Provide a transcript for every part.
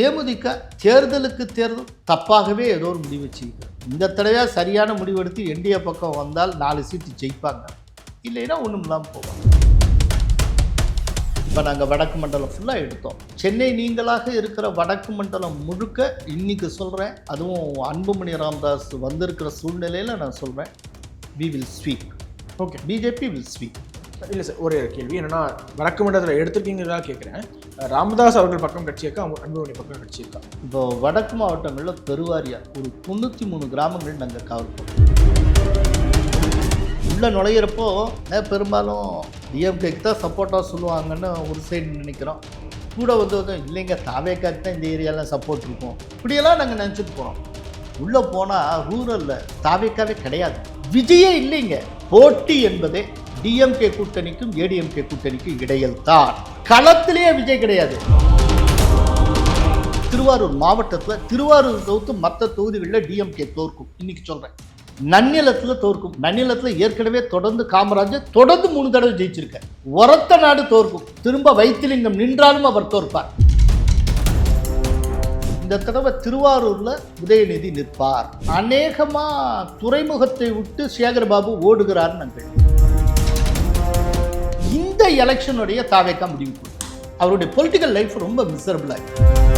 தேமுதிக தேர்தலுக்கு தேர்தல் தப்பாகவே ஏதோ ஒரு முடிவு செய்யுது இந்த தடவை சரியான முடிவெடுத்து என்டிஏ பக்கம் வந்தால் நாலு சீட்டு ஜெயிப்பாங்க. இல்லைன்னா ஒன்றும் இல்லாமல் போவாங்க. இப்போ நாங்கள் வடக்கு மண்டலம் ஃபுல்லாக எடுத்தோம். சென்னை நீங்களாக இருக்கிற வடக்கு மண்டலம் முழுக்க இன்னைக்கு சொல்கிறேன் அதுவும் அன்புமணி ராமதாஸ் வந்திருக்கிற சூழ்நிலையில் நான் சொல்கிறேன் we will sweep okay BJP will sweep இல்லை சார் ஒரே ஒரு கேள்வி. என்னன்னா வழக்கு மண்டலத்தில் எடுத்துருக்கீங்களா கேட்குறேன் ராமதாஸ் அவர்கள் பக்கம் கட்சியிருக்கா அவங்க அன்புமணி பக்கம் கட்சியிருக்கா இப்போ வடக்கு மாவட்டங்களில் பெருவாரியாக ஒரு தொண்ணூற்றி மூணு கிராமங்கள் நாங்கள் கவர் பண்ணோம். உள்ளே நுழையிறப்போ பெரும்பாலும் டிஎம்கேக்கு தான் சப்போர்ட்டாக சொல்லுவாங்கன்னு ஒரு சைடு நினைக்கிறோம். கூட வந்து இல்லைங்க தாவேக்காக்கு தான் இந்த ஏரியாவில் சப்போர்ட் இருக்கும். இப்படியெல்லாம் நாங்கள் நினச்சிட்டு போகிறோம் உள்ளே போனால் ரூரலில் தாவேக்காவே கிடையாது. விஜயே இல்லைங்க. போட்டி என்பதே டிஎம்கே கூட்டணிக்கும் ஏடிஎம்கே கூட்டணிக்கும் இடையில் தான். களத்திலேயே விஜய் கிடையாது. திருவாரூர் மாவட்டத்தில் திருவாரூர் தவிர்த்து மற்ற தொகுதிகளில் டிஎம்கே தோற்கும். இன்னைக்கு சொல்கிறேன் நன்னிலத்தில் தோற்கும். நன்னிலத்தில் ஏற்கனவே தொடர்ந்து காமராஜர் தொடர்ந்து மூணு தடவை ஜெயிச்சிருக்க உரத்த நாடு தோற்கும். திரும்ப வைத்திலிங்கம் நின்றாலும் அவர் தோற்பார். இந்த தடவை திருவாரூர்ல உதயநிதி நிற்பார். அநேகமா துறைமுகத்தை விட்டு சேகர்பாபு ஓடுகிறார் நாங்கள் இந்த எலெக்ஷனுடைய தாவேக்கா முடிவு அவருடைய பொலிட்டிக்கல் லைஃப் ரொம்ப மிசரபிள் ஆகி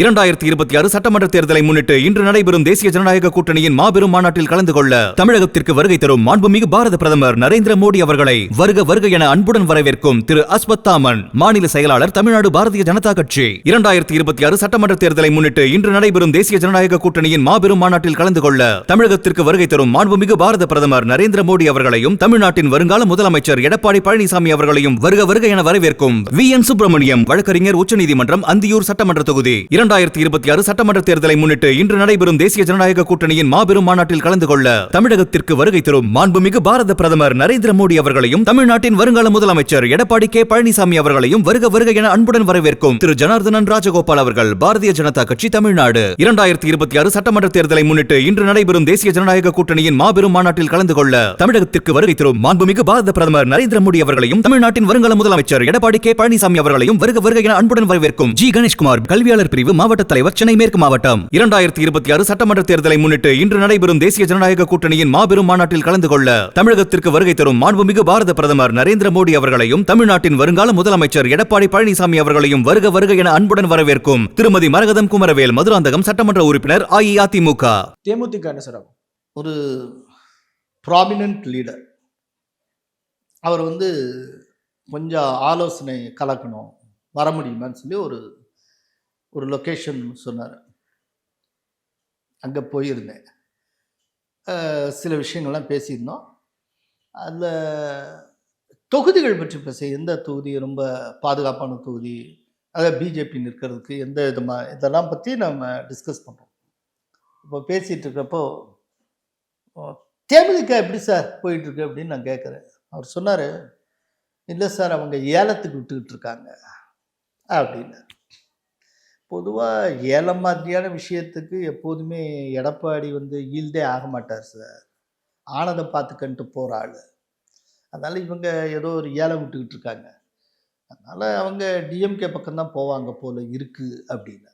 இரண்டாயிரத்தி இருபத்தி ஆறு சட்டமன்ற தேர்தலை முன்னிட்டு இன்று நடைபெறும் தேசிய ஜனநாயக கூட்டணியின் மாபெரும் மாநாட்டில் கலந்து கொள்ள தமிழகத்திற்கு வருகை தரும் மாண்புமிகு பாரத பிரதமர் நரேந்திர மோடி அவர்களை வருக வருக என அன்புடன் வரவேற்கும் திரு அஸ்வத்தாமன் மாநில செயலாளர் தமிழ்நாடு பாரதிய ஜனதா கட்சி. இரண்டாயிரத்தி இருபத்தி ஆறு சட்டமன்ற தேர்தலை முன்னிட்டு இன்று நடைபெறும் தேசிய ஜனநாயக கூட்டணியின் மாபெரும் மாநாட்டில் கலந்து கொள்ள தமிழகத்திற்கு வருகை தரும் மாண்புமிகு பாரத பிரதமர் நரேந்திர மோடி அவர்களையும் தமிழ்நாட்டின் வருங்கால முதலமைச்சர் எடப்பாடி பழனிசாமி அவர்களையும் வருக வருக என வரவேற்கும் வி என் சுப்பிரமணியம் வழக்கறிஞர் உச்சநீதிமன்றம் அந்தியூர் சட்டமன்ற தொகுதி. இரண்டாயிரத்தி இருபத்தி ஆறு சட்டமன்ற தேர்தலை முன்னிட்டு இன்று நடைபெறும் தேசிய ஜனநாயக கூட்டணியின் மாபெரும் மாநாட்டில் கலந்து கொள்ள தமிழகத்திற்கு வருகை தரும் மாண்புமிகு பாரத பிரதமர் நரேந்திர மோடி அவர்களையும் தமிழ்நாட்டின் வருங்கால முதலமைச்சர் எடப்பாடி கே பழனிசாமி அவர்களையும் வருக வருக என அன்புடன் வரவேற்கும் திரு ஜனார்தனன் ராஜகோபால் அவர்கள் பாரதிய ஜனதா கட்சி தமிழ்நாடு. இரண்டாயிரத்தி இருபத்தி ஆறு சட்டமன்ற தேர்தலை முன்னிட்டு இன்று நடைபெறும் தேசிய ஜனநாயக கூட்டணியின் மாபெரும் மாநாட்டில் கலந்து கொள்ள தமிழகத்திற்கு வருகை தரும் மாண்புமிகு பாரத பிரதமர் நரேந்திர மோடி அவர்களையும் தமிழ்நாட்டின் வருங்கால முதலமைச்சர் எடப்பாடி கே பழனிசாமி அவர்களையும் வருக வருக என அன்புடன் வரவேற்கும் ஜி. கணேஷ்குமார் கல்வியாளர் பிரிவு மாவட்ட தலைவர் சென்னை மேற்கு மாவட்டம். இரண்டாயிரத்தி இருபத்தி ஆறு சட்டமன்ற தேர்தலை முன்னிட்டு இன்று நடைபெறும் தேசிய ஜனநாயக கூட்டணியின் மாபெரும் மாநாட்டில் கலந்து கொள்ள தமிழகத்திற்கு வருகை தரும் மாண்புமிகு பாரத பிரதமர் நரேந்திர மோடி அவர்களையும் தமிழ்நாட்டின் வருங்கால முதலமைச்சர் எடப்பாடி பழனிசாமி அவர்களையும் வருக வருக என அன்புடன் வரவேற்கும் திருமதி மரகதம் குமரவேல் மதுராந்தகம் சட்டமன்ற உறுப்பினர் அஇஅதிமுக. தேமுதிக என்ன சார் ஒரு ப்ராமினன்ட் லீடர் அவர் வந்து கொஞ்சம் ஆலோசனை கலக்கணும் வர முடியுமான்னு சொல்லி ஒரு ஒரு லொக்கேஷன் சொன்னார். அங்கே போயிருந்தேன். சில விஷயங்கள்லாம் பேசியிருந்தோம். அதில் தொகுதிகள் பற்றி பேச எந்த தொகுதி ரொம்ப பாதுகாப்பான தொகுதி அதாவது பிஜேபி நிற்கிறதுக்கு எந்த விதமாக இதெல்லாம் பற்றி நம்ம டிஸ்கஸ் பண்ணுறோம் இப்போ பேசிகிட்டு இருக்கிறப்போ தேமுதிக எப்படி சார் போயிட்டுருக்கு அப்படின்னு நான் கேட்குறேன். அவர் சொன்னார் இல்லை சார் அவங்க ஏலத்துக்கு விட்டுக்கிட்டு இருக்காங்க. அப்படின்னு பொதுவாக ஏலம் மாதிரியான விஷயத்துக்கு எப்போதுமே எடப்பாடி வந்து ஈல்டே ஆக மாட்டார் சார். ஆனதை பார்த்துக்கன்ட்டு போகிற ஆள். அதனால் இவங்க ஏதோ ஒரு ஏலம் விட்டுக்கிட்டு இருக்காங்க. அதனால் அவங்க டிஎம்கே பக்கம்தான் போவாங்க போல் இருக்குது அப்படின்னு.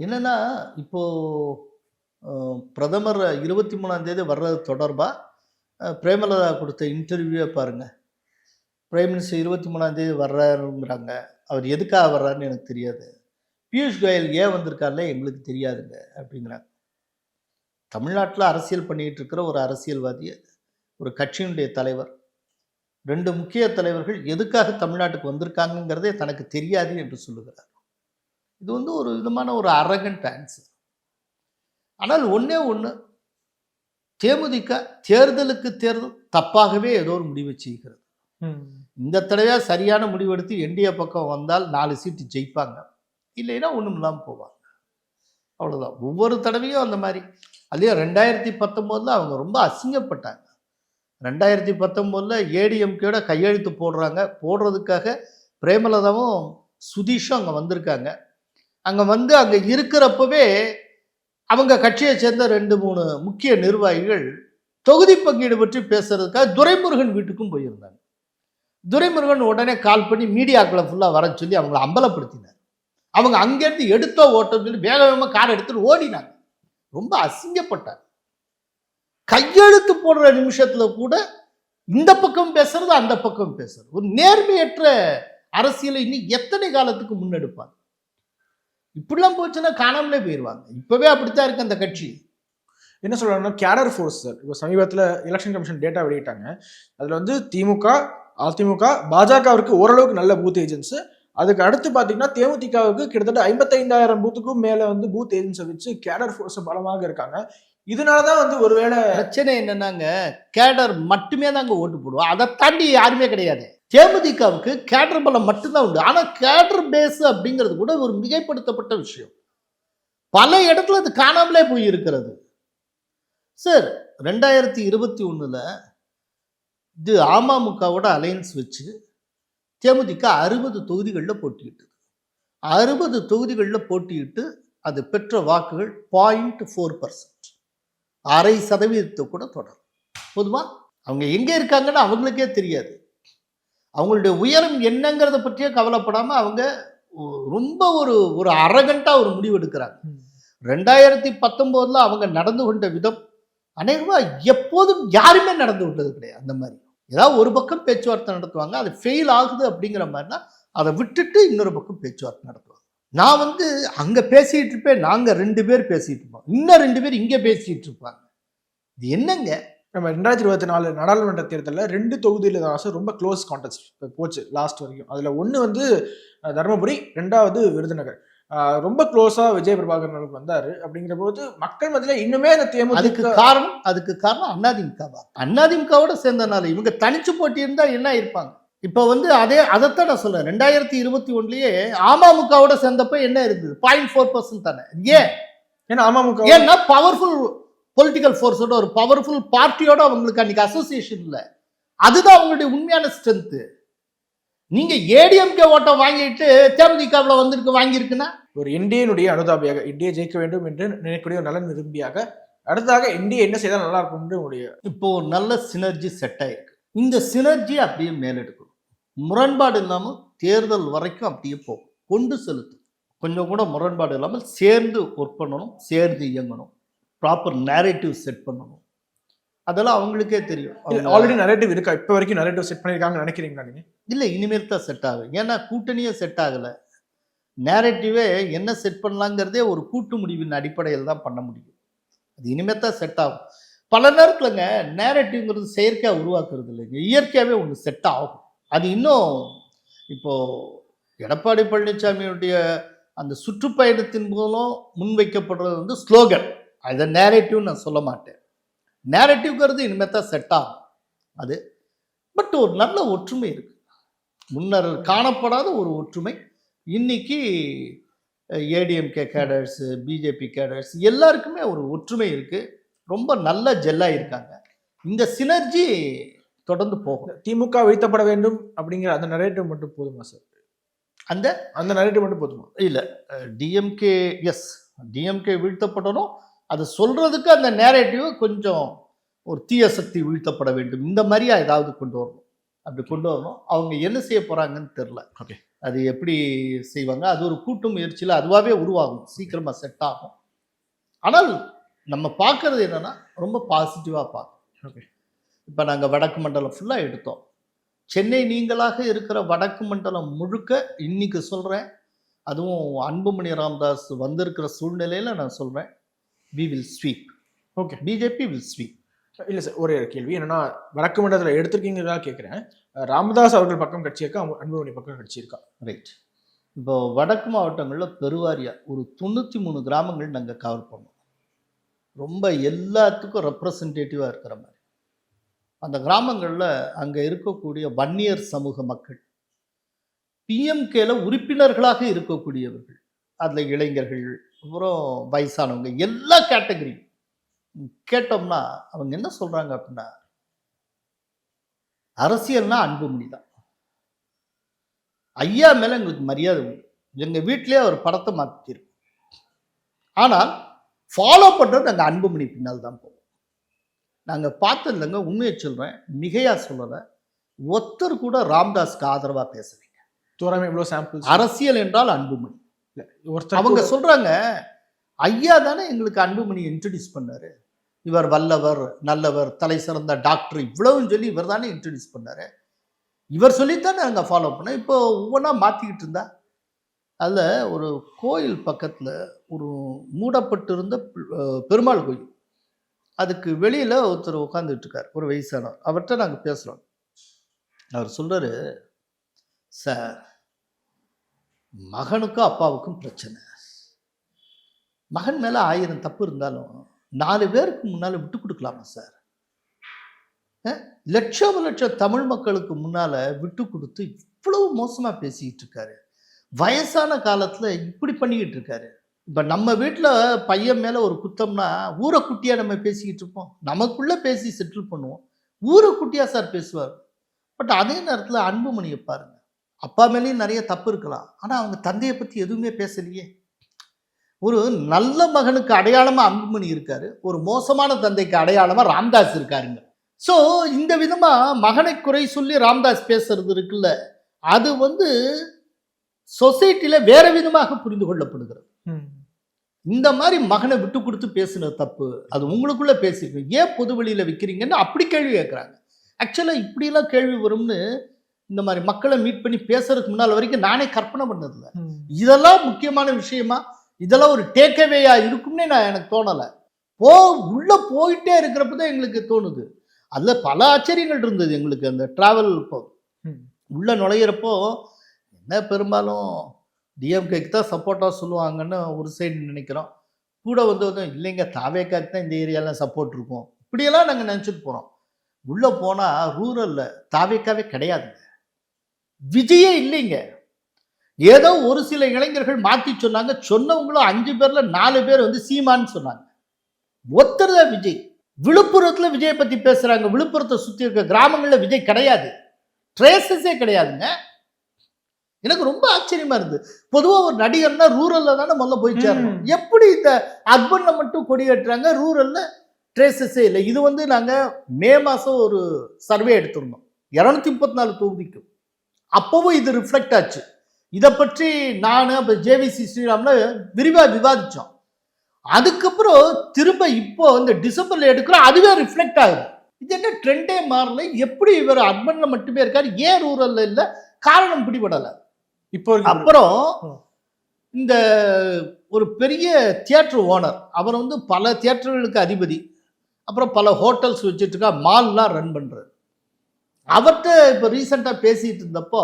என்னென்னா இப்போது பிரதமர் இருபத்தி மூணாந்தேதி வர்றது தொடர்பாக பிரேமலதா கொடுத்த இன்டர்வியூவே பாருங்கள் பிரைம் மினிஸ்டர் இருபத்தி மூணாந்தேதி வர்றாருங்கிறாங்க. அவர் எதுக்காக வர்றாருன்னு எனக்கு தெரியாது. பியூஷ் கோயல் ஏன் வந்திருக்காருல எங்களுக்கு தெரியாதுங்க அப்படிங்கிறாங்க தமிழ்நாட்டில் அரசியல் பண்ணிக்கிட்டு இருக்கிற ஒரு அரசியல்வாதி ஒரு கட்சியினுடைய தலைவர் ரெண்டு முக்கிய தலைவர்கள் எதுக்காக தமிழ்நாட்டுக்கு வந்திருக்காங்கங்கிறதே தனக்கு தெரியாது என்று சொல்லுகிறார். இது வந்து ஒரு விதமான ஒரு அரகண்ட் ஆன்சர் ஆனால் ஒண்ணே ஒன்று தேமுதிக தேர்தலுக்கு தேர்தல் தப்பாகவே ஏதோ ஒரு முடிவு செய்கிறது. இந்த தடவை சரியான முடிவெடுத்து என்டிஏ பக்கம் வந்தால் நாலு சீட்டு ஜெயிப்பாங்க. இல்லைன்னா ஒன்றும் இல்லாமல் போவாங்க. அவ்வளோதான் ஒவ்வொரு தடவையும் அந்த மாதிரி. அதுலேயும் ரெண்டாயிரத்தி பத்தொம்போதில் அவங்க ரொம்ப அசிங்கப்பட்டாங்க. ரெண்டாயிரத்தி பத்தொம்போதில் ஏடிஎம்கேட கையெழுத்து போடுறாங்க. போடுறதுக்காக பிரேமலதாவும் சுதீஷும் அங்கே வந்திருக்காங்க. அங்கே வந்து அங்கே இருக்கிறப்பவே அவங்க கட்சியை சேர்ந்த ரெண்டு மூணு முக்கிய நிர்வாகிகள் தொகுதி பங்கீடு பற்றி பேசுறதுக்காக துரைமுருகன் வீட்டுக்கும் போயிருந்தாங்க. துரைமுருகன் உடனே கால் பண்ணி மீடியாக்களை ஃபுல்லாக வர சொல்லி அவங்கள அம்பலப்படுத்தினார். அவங்க அங்கேருந்து எடுத்தோ ஓட்டம் சொல்லி வேக வேகமாக காரை எடுத்துட்டு ஓடினாங்க. ரொம்ப அசிங்கப்பட்டார் கையெழுத்து போடுற நிமிஷத்துல கூட இந்த பக்கம் பேசுறது அந்த பக்கம் பேசுறது. ஒரு நேர்மையற்ற அரசியலை இன்னும் எத்தனை காலத்துக்கு முன்னெடுப்பாங்க? இப்படிலாம் போச்சுன்னா காணாமலே போயிடுவாங்க இப்பவே அப்படித்தான் இருக்கு அந்த கட்சி. என்ன சொல்றாங்கன்னா கேடர் ஃபோர்ஸ் சார் இப்போ சமீபத்தில் எலெக்ஷன் கமிஷன் டேட்டா வெளியிட்டாங்க. அதில் வந்து திமுக அதிமுக பாஜகவிற்கு ஓரளவுக்கு நல்ல பூத் ஏஜென்ட்ஸ் அதுக்கு அடுத்து பார்த்தீங்கன்னா தேமுதிகவுக்கு கிட்டத்தட்ட ஐம்பத்தைந்தாயிரம் பூத்துக்கும் மேலே வந்து பூத் ஏஜென்ட்ஸை வச்சு கேடர் ஃபோர்ஸ் பலமாக இருக்காங்க. இதனால தான் வந்து ஒருவேளை பிரச்சனை என்னன்னாங்க கேடர் மட்டுமே தாங்க ஓட்டு போடுவோம் அதை தாண்டி யாருமே கிடையாது. தேமுதிகவுக்கு கேடர் பலம் மட்டும்தான் உண்டு. ஆனால் கேடர் பேஸ் அப்படிங்கிறது கூட ஒரு மிகைப்படுத்தப்பட்ட விஷயம். பல இடத்துல அது காணாமலே போய் இருக்கிறது சார் ரெண்டாயிரத்தி இருபத்தி ஒன்றில் இது அமமுகவோட அலையன்ஸ் வச்சு தேமுதிக அறுபது தொகுதிகளில் போட்டியிட்டது அறுபது தொகுதிகளில் போட்டியிட்டு அது பெற்ற வாக்குகள் பாயிண்ட் ஃபோர் பர்சன்ட் அரை சதவீதத்தை கூட தொடரும். போதுமா? அவங்க எங்கே இருக்காங்கன்னு அவங்களுக்கே தெரியாது. அவங்களுடைய உயரம் என்னங்கிறத பற்றியே கவலைப்படாம அவங்க ரொம்ப ஒரு ஒரு அரகண்டா ஒரு முடிவு எடுக்கிறாங்க. ரெண்டாயிரத்தி பத்தொம்போதுல அவங்க நடந்து கொண்ட விதம் அநேகமா எப்போதும் யாருமே நடந்து கொண்டது கிடையாது அந்த மாதிரி. ஏதாவது ஒரு பக்கம் பேச்சுவார்த்தை நடத்துவாங்க அது ஃபெயில் ஆகுது அப்படிங்கிற மாதிரினா அதை விட்டுட்டு இன்னொரு பக்கம் பேச்சுவார்த்தை நடத்துவாங்க. நான் வந்து அங்கே பேசிகிட்டு இருப்பேன் நாங்கள் ரெண்டு பேர் பேசிகிட்டு இருப்போம். இன்னும் ரெண்டு பேர் இங்கே பேசிகிட்டு இருப்பாங்க. இது என்னங்க? நம்ம ரெண்டாயிரத்தி இருபத்தி நாலு நாடாளுமன்ற தேர்தலில் ரெண்டு தொகுதியில் தான் சார் ரொம்ப க்ளோஸ் கான்டெஸ்ட் போச்சு லாஸ்ட் வரைக்கும். அதில் ஒன்று வந்து தருமபுரி ரெண்டாவது விருதுநகர். ரொம்ப க்ளோஸாக விஜய் பிரபாகரன் அவர்களுக்கு வந்தார். அப்படிங்கிற போது மக்கள் மத்தியில் இன்னுமே அந்த அதுக்கு தேமுதிக காரணம் அதுக்கு காரணம் அதிமுகவா அதிமுகவோட சேர்ந்தனால இவங்க தனிச்சு போட்டி இருந்தா என்ன இருப்பாங்க இப்ப வந்து அதே அதைத்தான் நான் சொல்றேன். ரெண்டாயிரத்தி இருபத்தி ஒன்றுலயே அமமுகவோட சேர்ந்தப்ப என்ன இருந்தது? பாயிண்ட் ஃபோர் பர்சன்ட் தானே. ஏன்? ஏன்னா அமமுக ஏன்னா பவர்ஃபுல் பொலிட்டிக்கல் ஃபோர்ஸோட ஒரு பவர்ஃபுல் பார்ட்டியோட அவங்களுக்கு அன்னைக்கு அசோசியேஷன் இல்லை. அதுதான் அவங்களுடைய உண்மையான ஸ்ட்ரென்த்து நீங்க ஏடிஎம்கே ஓட்டை வாங்கிட்டு தேமுதிகவில் வந்திருக்கு வாங்கியிருக்குன்னா? ஒரு என்டிஏனுடைய அனுதாபியாக என்டிஏ ஜெயிக்க வேண்டும் என்று நினைக்கக்கூடிய ஒரு நலன் விரும்பியாக அடுத்ததாக என்டிஏ என்ன செய்தால் நல்லா இருக்கும் என்று உங்களுடைய இப்போ ஒரு நல்ல சினர்ஜி செட் ஆயிருக்கு. இந்த சினர்ஜி அப்படியே மேலெடுக்கணும். முரண்பாடு இல்லாமல் தேர்தல் வரைக்கும் அப்படியே போகும் கொண்டு செலுத்தும் கொஞ்சம் கூட முரண்பாடு இல்லாமல் சேர்ந்து ஒர்க் பண்ணணும் சேர்ந்து இயங்கணும். ப்ராப்பர் நேரேட்டிவ் செட் பண்ணணும். அதெல்லாம் அவங்களுக்கே தெரியும். ஆல்ரெடி நரேட்டிவ் இருக்கா? இப்போ வரைக்கும் நரேட்டிவ் செட் பண்ணியிருக்காங்கன்னு நினைக்கிறீங்களா நீங்க? இல்லை இனிமேல் தான் செட் ஆகும். ஏன்னா கூட்டணியே செட் ஆகலை. நேரட்டிவே என்ன செட் பண்ணலாங்கிறதே ஒரு கூட்டு முடிவின் அடிப்படையில் தான் பண்ண முடியும். அது இனிமேல் தான் செட் ஆகும். பல நேரத்துலங்க நேரட்டிவ்ங்கிறது செயற்கையாக உருவாக்குறது இல்லைங்க. இயற்கையாகவே ஒன்று செட் ஆகும். அது இன்னும் இப்போ எடப்பாடி பழனிசாமியுடைய அந்த சுற்றுப்பயணத்தின் மூலம் முன்வைக்கப்படுறது வந்து ஸ்லோகன் அதை நேரேட்டிவ் நான் சொல்ல மாட்டேன். நேரட்டிவ்ங்கிறது இனிமேல் தான் செட் ஆகும். அது பட் ஒரு நல்ல ஒற்றுமை இருக்கு. முன்னர் காணப்படாத ஒரு ஒற்றுமை. இன்னைக்கு ஏடிஎம்கே கேடர்ஸ் பிஜேபி கேடர்ஸ் எல்லாருக்குமே ஒரு ஒற்றுமை இருக்கு. ரொம்ப நல்ல ஜெல்லாக இருக்காங்க. இந்த சினர்ஜி தொடர்ந்து போகும். திமுக வீழ்த்தப்பட வேண்டும் அப்படிங்கிற அந்த நரேட்டிவ் மட்டும் போதுமா சார் அந்த? அந்த நரேட்டிவ் மட்டும் போதுமா? இல்லை டிஎம்கே எஸ் டிஎம்கே வீழ்த்தப்படணும். அது சொல்றதுக்கு அந்த நேரேட்டிவ் கொஞ்சம் ஒரு தீய சக்தி வீழ்த்தப்பட வேண்டும். இந்த மாதிரியா ஏதாவது கொண்டு வரணும். அப்படி கொண்டு வரணும். அவங்க என்ன செய்ய போறாங்கன்னு தெரில Okay. அது எப்படி செய்வாங்க? அது ஒரு கூட்டு முயற்சியில் அதுவாகவே உருவாகும். சீக்கிரமா செட் ஆகும். ஆனால் நம்ம பார்க்கறது என்னன்னா ரொம்ப பாசிட்டிவாக பார்க்கணும். Okay. இப்போ நாங்கள் வடக்கு மண்டலம் ஃபுல்லாக எடுத்தோம். சென்னை நீங்களாக இருக்கிற வடக்கு மண்டலம் முழுக்க இன்னைக்கு சொல்கிறேன் அதுவும் அன்புமணி ராமதாஸ் வந்திருக்கிற சூழ்நிலையில் நான் சொல்கிறேன் we will sweep okay BJP will sweep இல்ல சார் ஒரே ஒரு கேள்வி. என்னன்னா வடக்கு மண்டலத்தில் எடுத்திருக்கீங்களா கேட்குறேன் ராமதாஸ் அவர்கள் பக்கம் கட்சி இருக்கா? அவங்க அன்புமணி பக்கம் கட்சி இருக்கா? ரைட் இப்போ வடக்கு மாவட்டங்களில் பெருவாரியா ஒரு தொண்ணூற்றி மூணு கிராமங்கள் நாங்கள் கவர் பண்ணோம். ரொம்ப எல்லாத்துக்கும் ரெப்ரசன்டேட்டிவாக இருக்கிற மாதிரி. அந்த கிராமங்களில் அங்கே இருக்கக்கூடிய வன்னியர் சமூக மக்கள் பிஎம்கேல உறுப்பினர்களாக இருக்கக்கூடியவர்கள் அதில் இளைஞர்கள் அப்புறம் வயசானவங்க எல்லா கேட்டகரியும் கேட்டோம்னா அவங்க என்ன சொல்கிறாங்க அப்படின்னா அரசியல்னா அன்புமணி தான். ஐயா மேல எங்களுக்கு மரியாதை உண்டு. எங்க வீட்டிலேயே ஒரு படத்தை மாற்றிருக்கு ஆனால் ஃபாலோ பண்ணுறது நாங்கள் அன்புமணி பின்னால் தான் போவோம். நாங்கள் பார்த்ததில்லைங்க உண்மையை சொல்கிறேன் மிகையா சொல்லலை. ஒருத்தர் கூட ராம்தாஸ்க்கு ஆதரவாக பேசுறீங்க தூரமே இவ்வளவு சாம்பிள்ஸ் அரசியல் என்றால் அன்புமணி. ஒருத்தர் அவங்க சொல்றாங்க ஐயா தானே எங்களுக்கு அன்புமணி இன்ட்ரடியூஸ் பண்ணாரு. இவர் வல்லவர் நல்லவர் தலை சிறந்த டாக்டர் இவ்வளவும் சொல்லி இவர் தானே இன்ட்ரடியூஸ் பண்ணாரு. இவர் சொல்லித்தானே நாங்கள் ஃபாலோ பண்ணோம் இப்போ ஒவ்வொன்றா மாற்றிக்கிட்டு இருந்தா? அதில் ஒரு கோயில் பக்கத்தில் ஒரு மூடப்பட்டிருந்த பெருமாள் கோயில். அதுக்கு வெளியில் ஒருத்தர் உட்காந்துட்டு இருக்கார் ஒரு வயசானவர். அவர்கிட்ட நாங்கள் பேசுகிறோம் அவர் சொல்றாரு சார் மகனுக்கும் அப்பாவுக்கும் பிரச்சனை. மகன் மேலே ஆயிரம் தப்பு இருந்தாலும் நாலு பேருக்கு முன்னால் விட்டு கொடுக்கலாமா சார்? லட்சம் லட்சம் தமிழ் மக்களுக்கு முன்னால் விட்டு கொடுத்து இவ்வளவு மோசமாக பேசிக்கிட்டு இருக்காரு. வயசான காலத்தில் இப்படி பண்ணிக்கிட்டு இருக்காரு. இப்போ நம்ம வீட்டில் பையன் மேலே ஒரு குத்தம்னா ஊரை குட்டியாக நம்ம பேசிக்கிட்டு இருப்போம். நமக்குள்ளே பேசி செட்டில் பண்ணுவோம். ஊரை குட்டியாக சார் பேசுவார். பட் அதே நேரத்தில் அன்புமணியை பாருங்க. அப்பா மேலேயும் நிறைய தப்பு இருக்கலாம். ஆனால் அவங்க தந்தையை பற்றி எதுவுமே பேசலையே. ஒரு நல்ல மகனுக்கு அடையாளமாக அன்புமணி இருக்காரு. ஒரு மோசமான தந்தைக்கு அடையாளமாக ராம்தாஸ் இருக்காருங்க. ஸோ இந்த விதமாக மகனை குறை சொல்லி ராம்தாஸ் பேசுறது இருக்குல்ல அது வந்து சொசைட்டியில் வேற விதமாக புரிந்து கொள்ளப்படுகிறது. இந்த மாதிரி மகனை விட்டு கொடுத்து பேசுனது தப்பு அது உங்களுக்குள்ள பேசிருக்கீங்க ஏன் பொது வெளியில விற்கிறீங்கன்னு அப்படி கேள்வி கேட்குறாங்க ஆக்சுவலாக இப்படியெல்லாம் கேள்வி வரும்னு இந்த மாதிரி மக்களை மீட் பண்ணி பேசுறதுக்கு முன்னால் வரைக்கும் நானே கற்பனை பண்ணதில்ல. இதெல்லாம் முக்கியமான விஷயமா இதெல்லாம் ஒரு டேக்அவேயா இருக்கும்னே நான் எனக்கு தோணலை. போ உள்ள போயிட்டே இருக்கிறப்ப தான் எங்களுக்கு தோணுது. அதில் பல ஆச்சரியங்கள் இருந்தது எங்களுக்கு அந்த டிராவல் இப்போ. உள்ள நுழையிறப்போ என்ன பெரும்பாலும் டிஎம்கேக்கு தான் சப்போர்ட்டாக சொல்லுவாங்கன்னு ஒரு சைடு நினைக்கிறோம். கூட வந்து வந்து இல்லைங்க தாவேக்காக்கு தான் இந்த ஏரியாலாம் சப்போர்ட் இருக்கும். இப்படியெல்லாம் நாங்கள் நினச்சிட்டு போகிறோம் உள்ளே போனால் ரூரலில் தாவேக்காவே கிடையாதுங்க. விஜயே இல்லைங்க. ஏதோ ஒரு சில இளைஞர்கள் மாற்றி சொன்னாங்க. சொன்னவங்களும் அஞ்சு பேர்ல நாலு பேர் வந்து சீமான்னு சொன்னாங்க. ஒருத்தர் தான் விஜய். விழுப்புரத்தில் விஜயை பற்றி பேசுகிறாங்க விழுப்புரத்தை சுற்றி இருக்க கிராமங்களில் விஜய் கிடையாது. ட்ரேசஸே கிடையாதுங்க. எனக்கு ரொம்ப ஆச்சரியமா இருந்து பொதுவாக ஒரு நடிகர்னா ரூரல்ல தானே முதல்ல போய் சேரணும். எப்படி இந்த அர்பன்ல மட்டும் கொடி கட்டுறாங்க ரூரல்ல ட்ரேசஸே இல்லை. இது வந்து நாங்கள் மே மாதம் ஒரு சர்வே எடுத்திருந்தோம். இரநூத்தி முப்பத்தி நாலு தொகுதிக்கு அப்போவும் இது ரிஃப்ளெக்ட் ஆச்சு. இதை பற்றி நான் அப்போ ஜேவிசி ஸ்ரீராம்ல விரிவாக விவாதித்தோம் அதுக்கப்புறம் திரும்ப இப்போ இந்த டிசம்பர்ல எடுக்கிறோம் அதுவே ரிஃப்ளெக்ட் ஆகுது. இது என்ன ட்ரெண்டே மாறல? எப்படி இவர் அர்பன்ல மட்டுமே இருக்காரு? ஏன் ரூரல்ல இல்லை? காரணம் பிடிபடலை. இப்போ அப்புறம். இந்த ஒரு பெரிய தியேட்டர் ஓனர் அவர் வந்து பல தியேட்டர்களுக்கு அதிபதி. அப்புறம் பல ஹோட்டல்ஸ் வச்சுட்டு இருக்கா மால்லாம் ரன் பண்றாரு. அவர்கிட்ட இப்போ ரீசெண்டாக பேசிட்டு இருந்தப்போ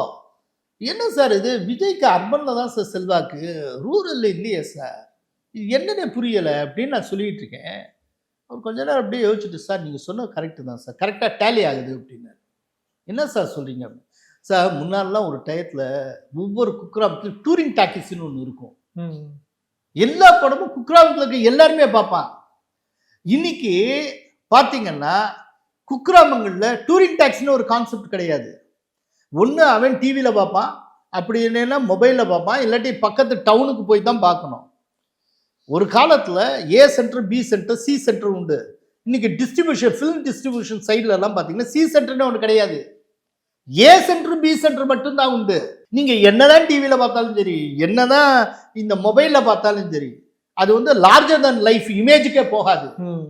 என்ன சார் இது? விஜய்க்கு அர்பனில் தான் சார் செல்வாக்கு. ரூரலில் இல்லையே சார் இது என்னன்னே புரியலை அப்படின்னு நான் சொல்லிட்டு இருக்கேன். அவர் கொஞ்ச நேரம் அப்படியே யோசிச்சுட்டு சார் நீங்கள் சொன்ன கரெக்டு தான் சார் கரெக்டாக டேலி ஆகுது அப்படின்னாரு. என்ன சார் சொல்கிறீங்க அப்படின்னு. சார் முன்னாடிலாம் ஒரு டயத்தில் ஒவ்வொரு குக்கிராமத்துலையும் டூரிங் டாக்கிஸ்னு ஒன்று இருக்கும். எல்லா படமும் குக்கிராமத்தில் இருக்க எல்லாருமே பார்ப்பான் இன்னைக்கு பார்த்தீங்கன்னா குக்கிராமங்களில் டூரிங் டேக்ஸ்னு ஒரு கான்செப்ட் கிடையாது. ஒன்று அவன் டிவியில் பார்ப்பான் அப்படி இல்லைன்னா மொபைலில் பார்ப்பான் இல்லாட்டி பக்கத்து டவுனுக்கு போய் தான் பார்க்கணும். ஒரு காலத்தில் A centre B centre C centre உண்டு. இன்னைக்கு டிஸ்ட்ரிபியூஷன் ஃபிலிம் டிஸ்ட்ரிபியூஷன் சைட்லலாம் பார்த்தீங்கன்னா சி சென்டர்னு ஒன்று கிடையாது. ஏ சென்டர் பி சென்டர் மட்டும்தான் உண்டு. நீங்கள் என்னதான் டிவியில் பார்த்தாலும் சரி என்னதான் இந்த மொபைலில் பார்த்தாலும் சரி அது வந்து லார்ஜர் தன் லைஃப் இமேஜுக்கே போகாது. ம்.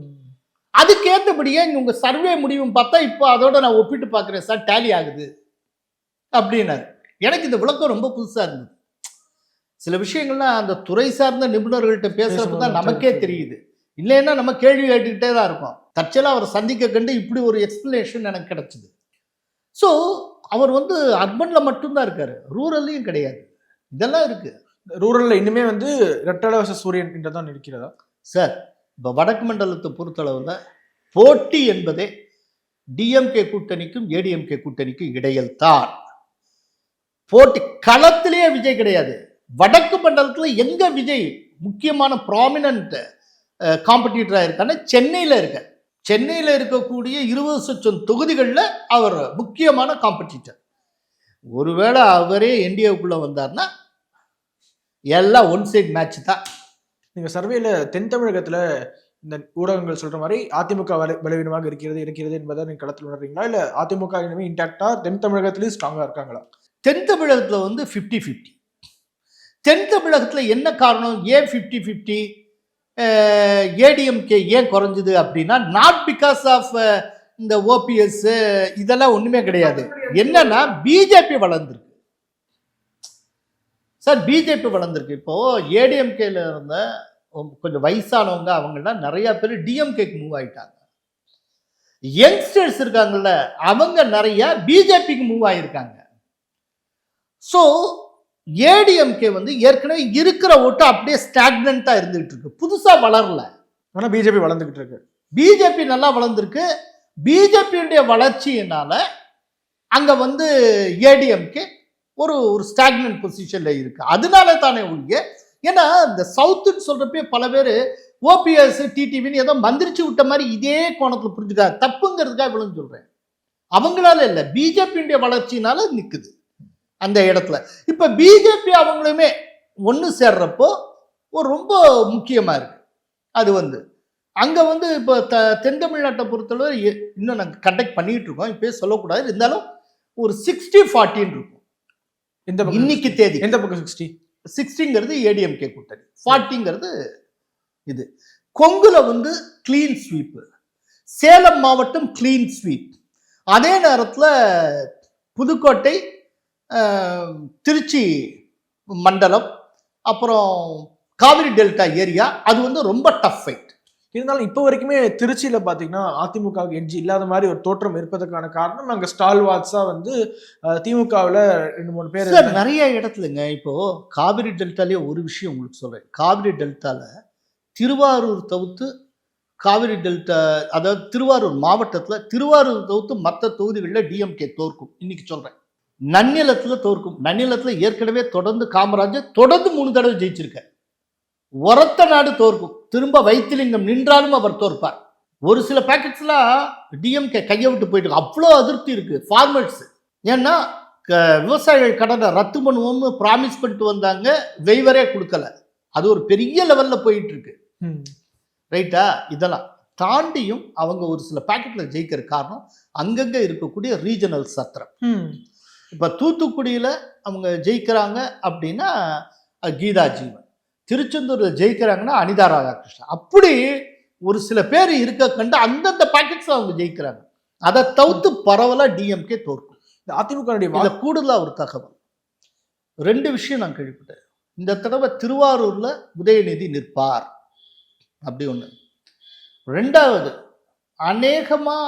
அதுக்கேற்றபடியே உங்க சர்வே முடிவும் பார்த்தா இப்போ அதோட நான் ஒப்பிட்டு பார்க்குறேன் சார் டேலி ஆகுது. அப்படின்னாரு. எனக்கு இந்த விளக்கம் ரொம்ப புதுசா இருந்தது. சில விஷயங்கள்லாம் அந்த துறை சார்ந்த நிபுணர்கள்ட்ட பேசுறப்ப தான் நமக்கே தெரியுது. இல்லைன்னா நம்ம கேள்வி கேட்டுக்கிட்டே தான் இருக்கோம். தற்செயலாக அவரை சந்திக்க கண்டு இப்படி ஒரு எக்ஸ்பிளனேஷன் எனக்கு கிடைச்சிது. ஸோ அவர் வந்து அர்பன்ல மட்டும்தான் இருக்காரு. ரூரல்லையும் கிடையாது. இதெல்லாம் இருக்கு. ரூரல்ல இன்னுமே வந்து வர்சஸ் சூரியன் என்றதான் இருக்கிறதா? சார் இப்போ வடக்கு மண்டலத்தை பொறுத்தளவில் போட்டி என்பதே டிஎம்கே கூட்டணிக்கும் ஏடிஎம்கே கூட்டணிக்கும் இடையில் தான். போட்டி களத்திலேயே விஜய் கிடையாது. வடக்கு மண்டலத்தில் எங்க விஜய் முக்கியமான ப்ராமினன்ட் காம்படிட்டராக இருக்கான்னா சென்னையில் இருக்க சென்னையில் இருக்கக்கூடிய இருபது லட்சம் தொகுதிகளில் அவர் முக்கியமான காம்படிட்டர் ஒருவேளை அவரே என்டிஏக்குள்ளே வந்தார்னா எல்லாம் ஒன் சைட் மேட்ச் தான். நீங்க சர்வேல தென் தமிழகத்துல இந்த ஊடகங்கள் சொல்ற மாதிரி அதிமுக பல- பலவீனமாக இருக்கிறது இருக்கிறது என்பதை நீங்க களத்தில் உணர்றீங்களா? இல்ல அதிமுக இனிமே இன்டாக்டா தென் தமிழகத்திலயும் ஸ்ட்ராங்கா இருக்காங்களா? தென் தமிழகத்தில் வந்து ஃபிஃப்டி ஃபிஃப்டி தென் தமிழகத்தில் என்ன காரணம்? ஏன் ஃபிஃப்டி ஃபிஃப்டி ஏடிஎம்கே ஏன் குறைஞ்சுது அப்படின்னா நாட் பிகாஸ் ஆஃப் இந்த ஓபிஎஸ் இதெல்லாம் ஒன்றுமே கிடையாது. என்னன்னா பிஜேபி வளர்ந்துருக்கு. சார் பிஜேபி வளர்ந்துருக்கு. இப்போ ஏடிஎம்கேல இருந்த கொஞ்சம் வயசானவங்க அவங்கெல்லாம் நிறைய பேர் டிஎம்கேக்கு மூவ் ஆயிட்டாங்க. யங்ஸ்டர்ஸ் இருக்காங்கல்ல அவங்க நிறைய பிஜேபிக்கு மூவ் ஆயிருக்காங்க. ஸோ ஏடிஎம்கே வந்து ஏற்கனவே இருக்கிற ஓட்டு அப்படியே ஸ்டாக்னண்ட்டாக இருந்துகிட்டு இருக்கு புதுசாக வளரல. ஆனா பிஜேபி வளர்ந்துகிட்டு இருக்கு பிஜேபி நல்லா வளர்ந்துருக்கு. பிஜேபியுடைய வளர்ச்சியினால அங்கே வந்து ஏடிஎம்கே ஒரு ஒரு ஸ்டாக்னன்ட் பொசிஷனில் இருக்குது அதனால தானே ஒழிய ஏன்னா இந்த சவுத்துன்னு சொல்கிறப்பே பல பேர் ஓபிஎஸ் டிடிவின்னு ஏதோ மந்திரிச்சு விட்ட மாதிரி இதே கோணத்தில் புரிஞ்சுக்காது தப்புங்கிறதுக்காக இவ்வளோன்னு சொல்கிறேன் அவங்களால இல்லை. பிஜேபியுடைய வளர்ச்சினால நிற்குது அந்த இடத்துல. இப்போ பிஜேபி அவங்களுமே ஒன்று சேர்றப்போ ஒரு ரொம்ப முக்கியமாக இருக்குது அது வந்து அங்கே வந்து இப்போ த தென் தமிழ்நாட்டை பொறுத்தளவு இன்னும் நாங்கள் கண்டக்ட் பண்ணிகிட்டு இருக்கோம். இப்போயே சொல்லக்கூடாது. இருந்தாலும் ஒரு சிக்ஸ்டி ஃபார்ட்டின்னு இருக்கும். எந்த இன்னைக்கு தேதி. எந்த பக்கம் சிக்ஸ்டி சிக்ஸ்டிங்கிறது ஏடிஎம்கே கூட்டணி. ஃபார்ட்டிங்கிறது இது. கொங்குல வந்து க்ளீன் ஸ்வீப்பு சேலம் மாவட்டம் க்ளீன் ஸ்வீப் அதே நேரத்தில் புதுக்கோட்டை திருச்சி மண்டலம் அப்புறம் காவிரி டெல்டா ஏரியா அது வந்து ரொம்ப டஃப் ஃபைட் இருந்தாலும் இப்போ வரைக்குமே திருச்சியில பாத்தீங்கன்னா அதிமுகவுக்கு எட்ஜி இல்லாத மாதிரி ஒரு தோற்றம் இருப்பதற்கான காரணம் அங்க ஸ்டால் வாட்ஸா வந்து திமுகவுல ரெண்டு மூணு பேர் நிறைய இடத்துலங்க இப்போ காவிரி டெல்டாலே ஒரு விஷயம் உங்களுக்கு சொல்றேன். காவிரி டெல்டால திருவாரூர் தவிர்த்து காவிரி டெல்டா அதாவது திருவாரூர் மாவட்டத்துல திருவாரூர் தவிர்த்து மற்ற தொகுதிகளில் டிஎம்கே தோற்கும். இன்னைக்கு சொல்றேன். நன்னிலத்துல தோற்கும். நன்னிலத்துல ஏற்கனவே தொடர்ந்து காமராஜர் தொடர்ந்து மூணு தடவை ஜெயிச்சிருக்கார். உரத்த நாடு தோற்கும். திரும்ப வைத்திலிங்கம் நின்றாலும் அவர் தோற்பார். ஒரு சில பேக்கெட்ஸ்லாம் டிஎம்கே கையை விட்டு போயிட்டு. அவ்வளோ அதிருப்தி இருக்கு ஃபார்மர்ஸ் ஏன்னா க- விவசாயிகள் கடனை ரத்து பண்ணுவோம்னு ப்ராமிஸ் பண்ணிட்டு வந்தாங்க வெய்வரே கொடுக்கல. அது ஒரு பெரிய லெவல்ல போயிட்டு இருக்கு. ரைட்டா இதெல்லாம் தாண்டியும் அவங்க ஒரு சில பாக்கெட்ல ஜெயிக்கிற காரணம் அங்கங்க இருக்கக்கூடிய ரீஜனல் சத்திரம். இப்போ தூத்துக்குடியில் அவங்க ஜெயிக்கிறாங்க அப்படின்னா கீதா ஜீவன் திருச்செந்தூரில் ஜெயிக்கிறாங்கன்னா அனிதா ராதாகிருஷ்ணன். அப்படி ஒரு சில பேர் இருக்க கண்டு அந்தந்த பாக்கெட்ஸ் அவங்க ஜெயிக்கிறாங்க. அதை தவிர்த்து பரவலாக டிஎம்கே தோற்கும். இந்த அதிமுக இதுல கூடுதலா ஒரு தகவல். ரெண்டு விஷயம் நான் கேள்விப்பட்டேன். இந்த தடவை திருவாரூர்ல உதயநிதி நிற்பார். அப்படி ஒண்ணு. ரெண்டாவது அநேகமா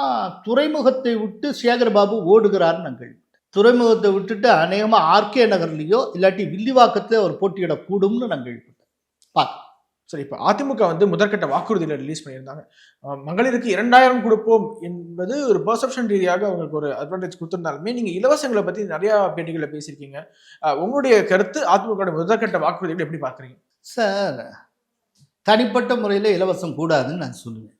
துறைமுகத்தை விட்டு சேகர்பாபு ஓடுகிறார்னு நான் கேள்விப்பட்டேன். துறைமுகத்தை விட்டுட்டு அநேகமா ஆர்கே நகர்லயோ இல்லாட்டி வில்லிவாக்கத்துல அவர் போட்டியிடக்கூடும்னு நான் கேள்விப்பட்டேன். பார்க்கலாம் சரி இப்போ அதிமுக வந்து முதற்கட்ட வாக்குறுதியில் ரிலீஸ் பண்ணியிருந்தாங்க. மகளிருக்கு இரண்டாயிரம் கொடுப்போம் என்பது ஒரு பர்செப்ஷன் ரீதியாக அவங்களுக்கு ஒரு அட்வான்டேஜ் கொடுத்துருந்தாலுமே நீங்கள் இலவசங்களை பற்றி நிறையா பேட்டிகளில் பேசியிருக்கீங்க. உங்களுடைய கருத்து அதிமுக முதற்கட்ட வாக்குறுதிகள் எப்படி பார்க்குறீங்க? சார் தனிப்பட்ட முறையில் இலவசம் கூடாதுன்னு நான் சொல்லுவேன்.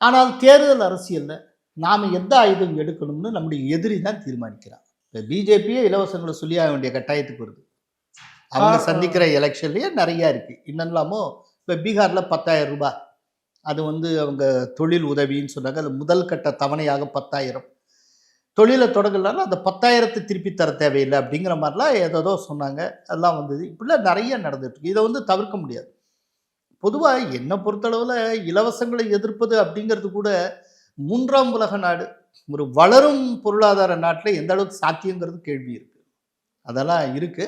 ஆனால் தேர்தல் அரசியலில் நாம் எந்த ஆயுதம் எடுக்கணும்னு நம்முடைய எதிரி தான் தீர்மானிக்கிறான் இப்போ பிஜேபியே இலவசங்களை சொல்லியாக வேண்டிய கட்டாயத்துக்கு வருது. அவங்க. சந்திக்கிற எலெக்ஷன்லேயே நிறையா இருக்குது இன்னலாமோ இப்போ பீகாரில் பத்தாயிரம் ரூபாய். அது வந்து அவங்க தொழில் உதவின்னு சொன்னாங்க. அது முதல் கட்ட தவணையாக பத்தாயிரம். தொழிலை தொடங்கலாம்னா அந்த பத்தாயிரத்தை திருப்பி தர தேவையில்லை அப்படிங்கிற மாதிரிலாம் ஏதோ சொன்னாங்க. அதெல்லாம் வந்தது. இப்படிலாம் நிறைய நடந்துட்டு இருக்கு. இதை வந்து தவிர்க்க முடியாது. பொதுவாக என்னை பொறுத்தளவில் இலவசங்களை எதிர்ப்பது அப்படிங்கிறது கூட மூன்றாம் உலக நாடு. ஒரு வளரும் பொருளாதார நாட்டில் எந்த அளவுக்கு சாத்தியங்கிறது கேள்வி இருக்கு. அதெல்லாம் இருக்கு.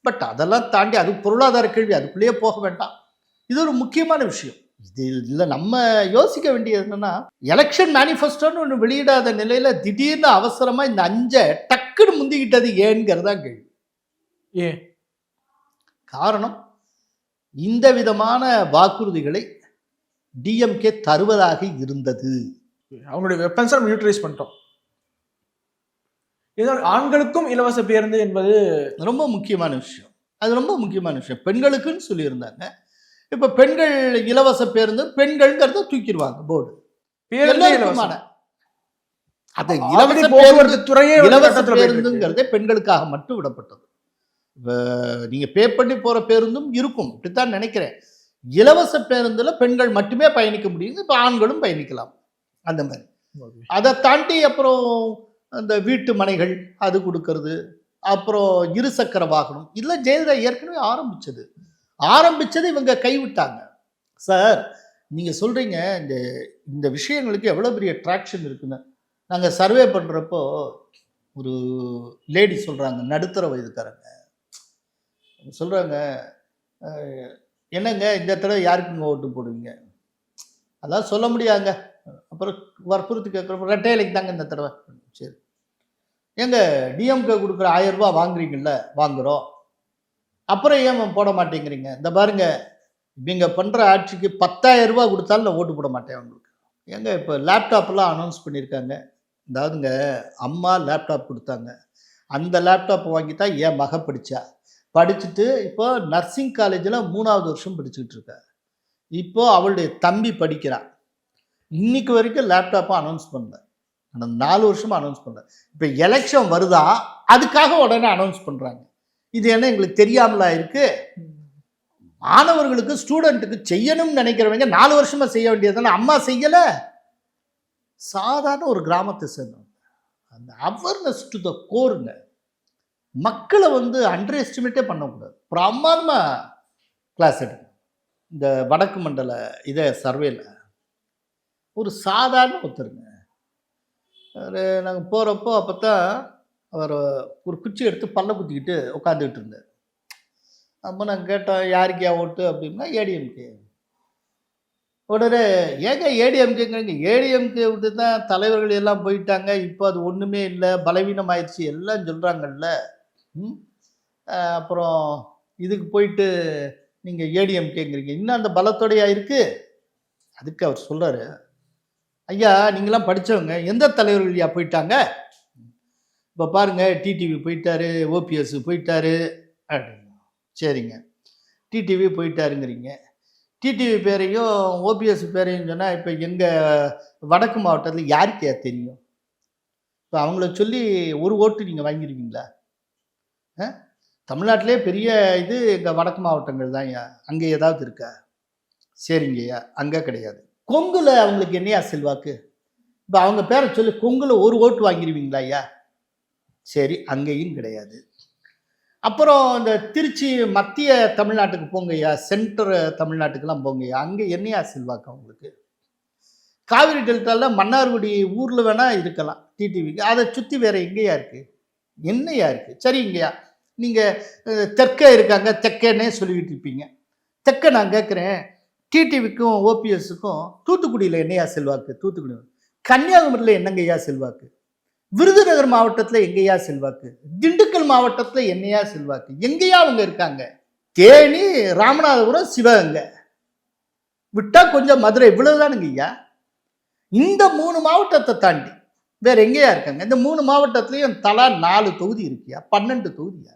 பட் அதெல்லாம் தாண்டி அது பொருளாதார கேள்வி அதுக்குள்ளேயே போக வேண்டாம். இது ஒரு முக்கியமான விஷயம். இது இல்லை நம்ம யோசிக்க வேண்டியது என்னன்னா எலெக்ஷன் மேனிஃபெஸ்டோன்னு ஒன்று வெளியிடாத நிலையில திடீர்னு அவசரமா இந்த அஞ்சை டக்குன்னு முந்திக்கிட்டது ஏன்ங்கிறதா கேள்வி. ஏன்? காரணம் இந்த விதமான வாக்குறுதிகளை டிஎம்கே தருவதாக இருந்தது. அவங்களுடைய வெப்பன்ஸை நம்ம யூட்டிலைஸ் பண்ணிட்டோம். இதனால் ஆண்களுக்கும் இலவச பேருந்து என்பது ரொம்ப முக்கியமான விஷயம். அது ரொம்ப முக்கியமான விஷயம். பெண்களுக்குன்னு சொல்லியிருந்தாங்க. இப்போ பெண்கள் இலவச பேருந்து பெண்கள்ங்கிறத தூக்கிடுவாங்க போர்டு இலவசம். அது இலவச போக்குவரத்து துறையே இலவச. பேருந்துங்கிறதே பெண்களுக்காக மட்டும் விடப்பட்டது. இப்போ நீங்க பே பண்ணி போற பேருந்தும் இருக்கும். இப்படித்தான் நினைக்கிறேன். இலவச பேருந்துல பெண்கள் மட்டுமே பயணிக்க முடியுது. இப்போ ஆண்களும் பயணிக்கலாம். அந்த மாதிரி. அதை தாண்டி அப்புறம் அந்த வீட்டு மனைகள் அது கொடுக்கறது. அப்புறம் இருசக்கர வாகனம் இதெல்லாம் ஜெயலலிதா ஏற்கனவே ஆரம்பித்தது ஆரம்பித்தது இவங்க கைவிட்டாங்க. சார் நீங்கள் சொல்கிறீங்க இந்த இந்த விஷயங்களுக்கு எவ்வளோ பெரிய ட்ராக்ஷன் இருக்குன்னு. நாங்கள் சர்வே பண்ணுறப்போ ஒரு லேடி சொல்கிறாங்க நடுத்தர வயதுக்காரங்க. சொல்கிறாங்க என்னங்க இந்த தடவை யாருக்குங்க ஓட்டு போடுவீங்க? அதான் சொல்ல முடியாங்க அப்புறம் வற்புறுத்தி கேட்குறப்ப ரெட்டையிலைக்கு தாங்க இந்த தடவை. சரி ஏங்க டிஎம்கே கொடுக்குற ஆயிரம் ரூபாய் வாங்குறீங்கல்ல வாங்குறோம். அப்புறம் ஏன் போட மாட்டேங்கிறீங்க? இந்த பாருங்க இவங்க பண்ணுற ஆட்சிக்கு பத்தாயிரம் ரூபாய் கொடுத்தாலும் நான் ஓட்டு போட மாட்டேன் அவங்களுக்கு ஏங்க இப்போ லேப்டாப்லாம் அனௌன்ஸ் பண்ணியிருக்காங்க அதாவதுங்க அம்மா லேப்டாப் கொடுத்தாங்க. அந்த லேப்டாப் வாங்கி தான் என் மக படித்தா படிச்சுட்டு இப்போ நர்சிங் காலேஜில் மூணாவது வருஷம் படிச்சுக்கிட்டு இருக்கா. இப்போ அவளுடைய தம்பி படிக்கிறான் இன்னைக்கு வரைக்கும் லேப்டாப்பை அனௌன்ஸ் பண்ணல. ஆனால் நாலு வருஷமாக அனௌன்ஸ் பண்ணுறேன் இப்போ எலெக்ஷன் வருதா? அதுக்காக உடனே அனௌன்ஸ் பண்ணுறாங்க இது என்ன எங்களுக்கு தெரியாமலா இருக்கு? மாணவர்களுக்கு ஸ்டூடெண்ட்டுக்கு செய்யணும்னு நினைக்கிறவங்க நாலு வருஷமாக செய்ய வேண்டியதுதானே? அம்மா செய்யலை. சாதாரண ஒரு கிராமத்தை சேர்ந்தவங்க. அந்த அவேர்னஸ் டு த கோருங்க மக்களை வந்து அண்டர் எஸ்டிமேட்டே பண்ணக்கூடாது. பிரமாதமாக கிளாஸ் எடுக்கணும் இந்த வடக்கு மண்டல இதை சர்வேல ஒரு சாதாரண ஒருத்தருங்க. நாங்கள் போகிறப்போ அப்போ தான் அவர் ஒரு குச்சி எடுத்து பல்ல குத்திக்கிட்டு உட்காந்துக்கிட்டு இருந்தார். அப்போ நாங்கள் கேட்டோம் யாருக்கே ஓட்டு? அப்படின்னா ஏடிஎம்கே உடனே ஏங்க ஏடிஎம்கேங்க ஏடிஎம்கே விட்டு தான் தலைவர்கள் எல்லாம் போயிட்டாங்க. இப்போ அது ஒன்றுமே இல்லை. பலவீனம் ஆயிடுச்சு எல்லாம் சொல்கிறாங்கல்ல அப்புறம் இதுக்கு போயிட்டு நீங்கள் ஏடிஎம்கேங்கிறீங்க இன்னும் அந்த பலத்தோடையா இருக்குது அதுக்கு அவர் சொல்கிறார் ஐயா நீங்களாம் படித்தவங்க எந்த தலைவர்கள் ஐயா போயிட்டாங்க? இப்போ பாருங்க டிடிவி போயிட்டாரு ஓபிஎஸ் போயிட்டாரு. அப்படின்னா சரிங்க. டிடிவி போயிட்டாருங்கிறீங்க. டிடிவி பேரையும் ஓபிஎஸ் பேரையும் சொன்னால் இப்போ எங்கள் வடக்கு மாவட்டத்தில் யாருக்கு தெரியும்? இப்போ அவங்கள சொல்லி ஒரு ஓட்டு நீங்கள் வாங்கிருக்கீங்களா ஆ? தமிழ்நாட்டிலே பெரிய இது எங்கள் வடக்கு மாவட்டங்கள் தான் ஐயா. அங்கே ஏதாவது இருக்கா? சரிங்கய்யா அங்கே கிடையாது. கொங்குல அவங்களுக்கு என்னையா செல்வாக்கு? இப்போ அவங்க பேரை சொல்லி கொங்குல ஒரு ஓட்டு வாங்கிடுவீங்களா ஐயா? சரி அங்கேயும் கிடையாது. அப்புறம் இந்த திருச்சி மத்திய தமிழ்நாட்டுக்கு போங்கய்யா சென்டர் தமிழ்நாட்டுக்கெல்லாம் போங்கய்யா அங்கே என்னையா செல்வாக்கு அவங்களுக்கு? காவிரி டெல்டாவில் மன்னார்குடி ஊரில் வேணால் இருக்கலாம் டிடிவிக்கு. அதை சுற்றி வேறு எங்கேயா இருக்குது என்னையா இருக்குது சரிங்கய்யா நீங்கள் தெற்கே இருக்காங்க தெற்கேன்னே சொல்லிக்கிட்டு இருப்பீங்க. தெற்க நான் கேட்குறேன் டிடிவிக்கும் ஓபிஎஸ்க்கும் தூத்துக்குடியில் என்னையா செல்வாக்கு? தூத்துக்குடி. கன்னியாகுமரியில் என்னங்கய்யா செல்வாக்கு? விருதுநகர் மாவட்டத்தில் எங்கேயா செல்வாக்கு? திண்டுக்கல் மாவட்டத்தில் என்னையா செல்வாக்கு? எங்கேயா அவங்க இருக்காங்க? தேனி ராமநாதபுரம் சிவகங்கை. விட்டால் கொஞ்சம் மதுரை. இவ்வளோதானுங்க ஐயா இந்த மூணு மாவட்டத்தை தாண்டி வேற எங்கேயா இருக்காங்க? இந்த மூணு மாவட்டத்துலையும் தலா நாலு தொகுதி இருக்கியா? பன்னெண்டு தொகுதியா?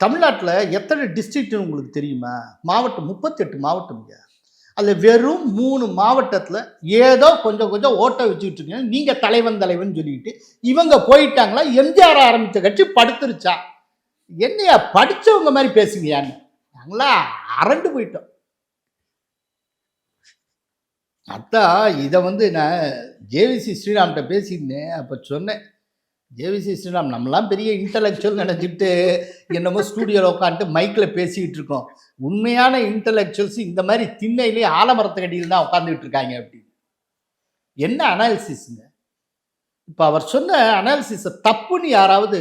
தமிழ்நாட்டில் எத்தனை டிஸ்ட்ரிக்ட்னு உங்களுக்கு தெரியுமா? மாவட்டம் முப்பத்தெட்டு மாவட்டம் ஐயா அதில் வெறும் மூணு மாவட்டத்தில் ஏதோ கொஞ்சம் கொஞ்சம் ஓட்டை வச்சுக்கிட்டு இருக்கீங்க. நீங்கள் தலைவன் தலைவன் சொல்லிக்கிட்டு இவங்க போயிட்டாங்களா? எம்ஜிஆர் ஆரம்பித்த கட்சி படுத்துருச்சா? என்னையா படிச்சவங்க மாதிரி பேசுங்கயான்னு நாங்களா அரண்டு போயிட்டோம். அதான் இதை வந்து நான் ஜேவிசி ஸ்ரீராம்கிட்ட பேசியிருந்தேன் அப்போ சொன்னேன். ஜேவிசி ஸ்ரீராம் நம்மலாம் பெரிய இன்டலெக்சுவல் நினச்சிக்கிட்டு என்னமோ ஸ்டூடியோவில் உட்காந்துட்டு மைக்கில் பேசிக்கிட்டு இருக்கோம். உண்மையான இன்டலெக்சுவல்ஸ் இந்த மாதிரி திண்ணையிலே ஆலமரத்துக்கடியில் தான் உட்காந்துக்கிட்டு இருக்காங்க அப்படின்னு. என்ன அனாலிசிஸ்ங்க இப்போ அவர் சொன்ன அனாலிசிஸை தப்புன்னு யாராவது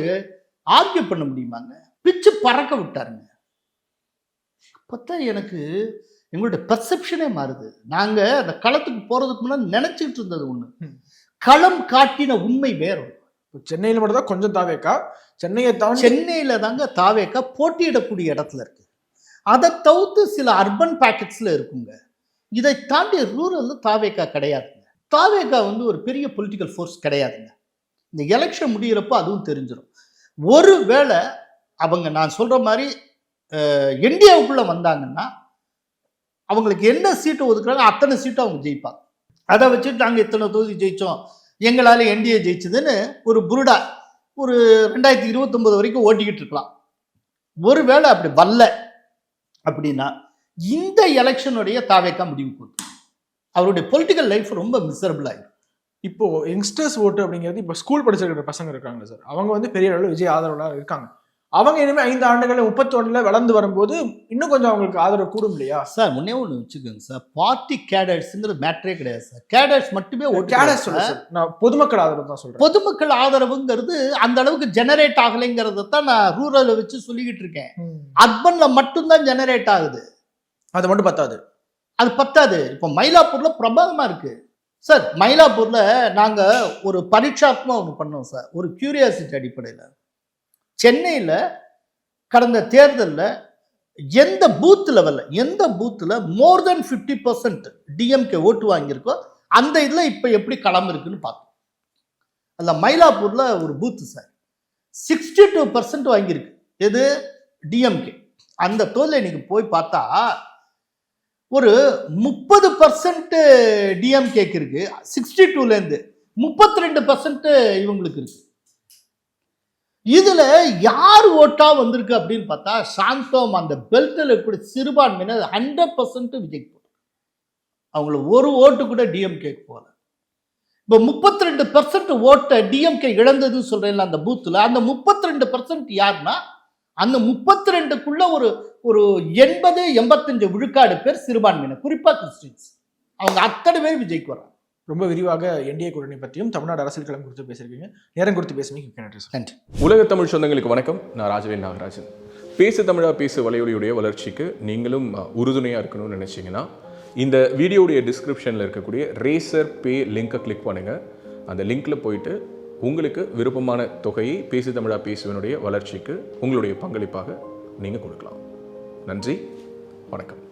ஆர்கியூ பண்ண முடியுமாங்க? பிச்சு பறக்க விட்டாருங்க. அப்போத்தான் எனக்கு எங்களுடைய பெர்செப்ஷனே மாறுது. நாங்கள் அந்த களத்துக்கு போகிறதுக்கு முன்னாடி நினச்சிக்கிட்டு இருந்தது ஒன்று. களம் காட்டின உண்மை வேறு இப்போ சென்னையில் மட்டும் தான் கொஞ்சம் தாவேக்கா. சென்னையை தாண்டி சென்னையில் தாங்க தாவேக்கா போட்டியிடக்கூடிய இடத்துல இருக்கு. அதை தவிர்த்து சில அர்பன் பேக்கெட்ஸில் இருக்குங்க. இதை தாண்டி ரூரலில் தாவேக்கா கிடையாதுங்க. தாவேக்கா வந்து ஒரு பெரிய பொலிட்டிக்கல் ஃபோர்ஸ் கிடையாதுங்க. இந்த எலெக்ஷன் முடிகிறப்போ அதுவும் தெரிஞ்சிடும் ஒருவேளை அவங்க நான் சொல்கிற மாதிரி இந்தியாவுக்குள்ளே வந்தாங்கன்னா அவங்களுக்கு என்ன சீட்டு ஒதுக்குறாங்க அத்தனை சீட்டும் அவங்க ஜெயிப்பாங்க. அதை வச்சுட்டு நாங்கள் இத்தனை தொகுதி ஜெயித்தோம் எங்களால் என்டிஏ ஜெயிச்சதுன்னு ஒரு புருடா ஒரு ரெண்டாயிரத்தி இருபத்தொம்போது வரைக்கும் ஓட்டிக்கிட்டு இருக்கலாம். ஒருவேளை அப்படி வரல அப்படின்னா இந்த எலெக்ஷனுடைய தாவேக்கா முடிவு கொடுக்கும். அவருடைய பொலிட்டிக்கல் லைஃப் ரொம்ப மிசரபிள் ஆகிடும் இப்போ யங்ஸ்டர்ஸ் ஓட்டு அப்படிங்கிறது இப்போ ஸ்கூல் படிச்சிருக்கிற பசங்க இருக்காங்க சார் அவங்க வந்து பெரிய அளவில் விஜய் ஆதரவுலாம் இருக்காங்க. அவங்க இனிமே ஐந்து ஆண்டுகள் முப்பத்தொன்னுல வளர்ந்து வரும்போது இன்னும் கொஞ்சம் அவங்களுக்கு ஆதரவு கூடும் இல்லையா? சார் முன்னே ஒன்று வச்சுக்கோங்க சார். பார்ட்டி கேடட்ஸுங்கிறது மேட்டரே கிடையாது சார். கேடட்ஸ் மட்டுமே ஓட்டு கேடஸ் கிடையாது சொல்ல சார். சார். நான் பொதுமக்கள் ஆதரவு தான் சொல்றேன். பொதுமக்கள் ஆதரவுங்கிறது அந்த அளவுக்கு ஜெனரேட் ஆகலைங்கிறத தான் நான் ரூரலை வச்சு சொல்லிக்கிட்டு இருக்கேன். அர்பன்ல மட்டும்தான் ஜெனரேட் ஆகுது. அது மட்டும் பத்தாது. அது பத்தாது. இப்போ மயிலாப்பூர்ல பிரபலமா இருக்கு. சார் மயிலாப்பூர்ல நாங்க ஒரு பரீட்சாத்மா ஒன்று பண்ணோம் சார். ஒரு கியூரியாசிட்டி அடிப்படையில். சென்னையில் கடந்த தேர்தலில் எந்த பூத் லெவலில் எந்த பூத்தில் more than fifty percent DMK ஓட்டு வாங்கியிருக்கோ அந்த இதில் இப்போ எப்படி களம் இருக்குன்னு பார்த்தோம். அதில் மயிலாப்பூரில் ஒரு பூத்து சார் சிக்ஸ்டி டூ பர்சன்ட் வாங்கியிருக்கு. எது? டிஎம்கே அந்த தொழில் நீங்கள் போய் பார்த்தா ஒரு முப்பது பர்சன்ட் டிஎம்கேக்கு இருக்குது சிக்ஸ்டி டூலேருந்து முப்பத்தி ரெண்டு பர்சன்ட் இவங்களுக்கு இருக்குது இதில் யார் ஓட்டாக வந்திருக்கு அப்படின்னு பார்த்தா சாந்தோம் அந்த பெல்ட்டில் இருக்கக்கூடிய சிறுபான்மையினர் ஹண்ட்ரட் பர்சன்ட் விஜய் அவங்கள ஒரு ஓட்டு கூட டிஎம்கேக்கு போகல. இப்போ முப்பத்தி ரெண்டு பர்சன்ட் ஓட்டை டிஎம்கே இழந்ததுன்னு சொல்கிறேன்ல அந்த பூத்தில் அந்த முப்பத்தி ரெண்டு பர்சன்ட் யாருன்னா அந்த முப்பத்தி ரெண்டுக்குள்ள ஒரு ஒரு எண்பது எண்பத்தஞ்சு விழுக்காடு பேர் சிறுபான்மையினர் குறிப்பாக கிறிஸ்டின்ஸ். அவங்க அத்தனை பேர் விஜய்க்கு வராங்க. ரொம்ப விரிவாக என்டிஏ கூட்டணி பற்றியும் தமிழ்நாடு அரசியல் களம் குறித்து பேசியிருக்கீங்க. நேரம் குறித்து பேசுவீங்க நன்றி சார். நன்றி. உலக தமிழ் சொந்தங்களுக்கு வணக்கம். நான் ராஜவேல் நாகராஜன். பேசு தமிழா பேசு வலையொலியுடைய வளர்ச்சிக்கு நீங்களும் உறுதுணையாக இருக்கணும்னு நினச்சிங்கன்னா இந்த வீடியோடைய டிஸ்கிரிப்ஷனில் இருக்கக்கூடிய ரேசர் பே லிங்கை கிளிக் பண்ணுங்கள் அந்த லிங்க்கில் போயிட்டு உங்களுக்கு விருப்பமான தொகையை பேசு தமிழா பேசுவனுடைய வளர்ச்சிக்கு உங்களுடைய பங்களிப்பாக நீங்கள் கொடுக்கலாம். நன்றி. வணக்கம்.